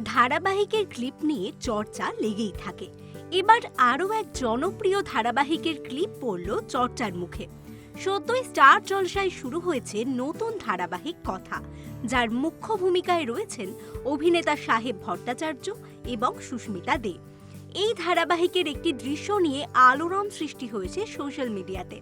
ধারাবাহিকের ক্লিপ নিয়ে চর্চা লেগেই থাকে। এবার আরও এক জনপ্রিয় ধারাবাহিকের ক্লিপ পড়ল চর্চার মুখে। সদ্যই স্টার জলসায় শুরু হয়েছে নতুন ধারাবাহিক কথা, যার মুখ্য ভূমিকায় রয়েছেন অভিনেতা সাহেব ভট্টাচার্য এবং সুস্মিতা দে। এই ধারাবাহিকের একটি দৃশ্য নিয়ে আলোড়ন সৃষ্টি হয়েছে সোশ্যাল মিডিয়াতে।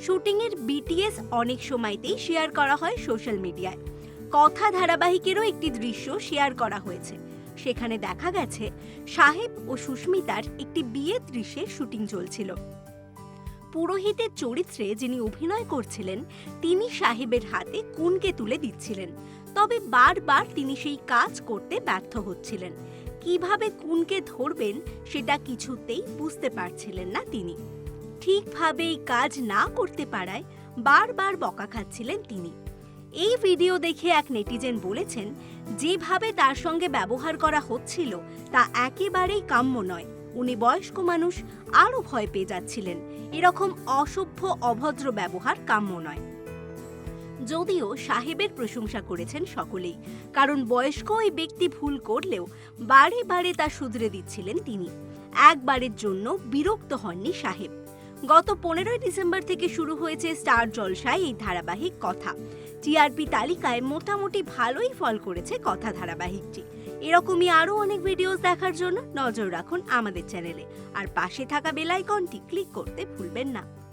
শুটিংয়ের বিটিএস অনেক সময়তেই শেয়ার করা হয় সোশ্যাল মিডিয়ায়। কথা ধারাবাহিকেরও একটি দৃশ্য শেয়ার করা হয়েছে। সেখানে দেখা গেছে, সাহেব ও সুস্মিতার একটি বিয়ের দৃশ্যে শুটিং চলছিল। পুরোহিতের চরিত্রে যিনি অভিনয় করছিলেন, তিনি সাহেবের হাতে কুনকে তুলে দিচ্ছিলেন। তবে বারবার তিনি সেই কাজ করতে ব্যর্থ হচ্ছিলেন। কীভাবে কুনকে ধরবেন, সেটা কিছুতেই বুঝতে পারছিলেন না তিনি। ঠিকভাবে এই কাজ না করতে পারায় বারবার বকা খাচ্ছিলেন তিনি। এই ভিডিও দেখে এক নেটিজেন বলেছেন, যেভাবে তার সঙ্গে ব্যবহার করা হচ্ছিল, তা একেবারেই কাম্য নয়। উনি বয়স্ক মানুষ, আরও ভয় পেয়ে যাচ্ছিলেন। এরকম অসভ্য, অভদ্র ব্যবহার কাম্য নয়। যদিও সাহেবের প্রশংসা করেছেন সকলেই, কারণ বয়স্ক ওই ব্যক্তি ভুল করলেও বারে বারে তা শুধরে দিচ্ছিলেন তিনি। একবারের জন্য বিরক্ত হননি সাহেব। গত পনেরোই ডিসেম্বর থেকে শুরু হয়েছে স্টার জলসায় এই ধারাবাহিক কথা। টিআরপি তালিকায় মোটামুটি ভালোই ফল করেছে কথা ধারাবাহিকটি। এরকমই আরও অনেক ভিডিওস দেখার জন্য নজর রাখুন আমাদের চ্যানেলে। আর পাশে থাকা বেল আইকনটি ক্লিক করতে ভুলবেন না।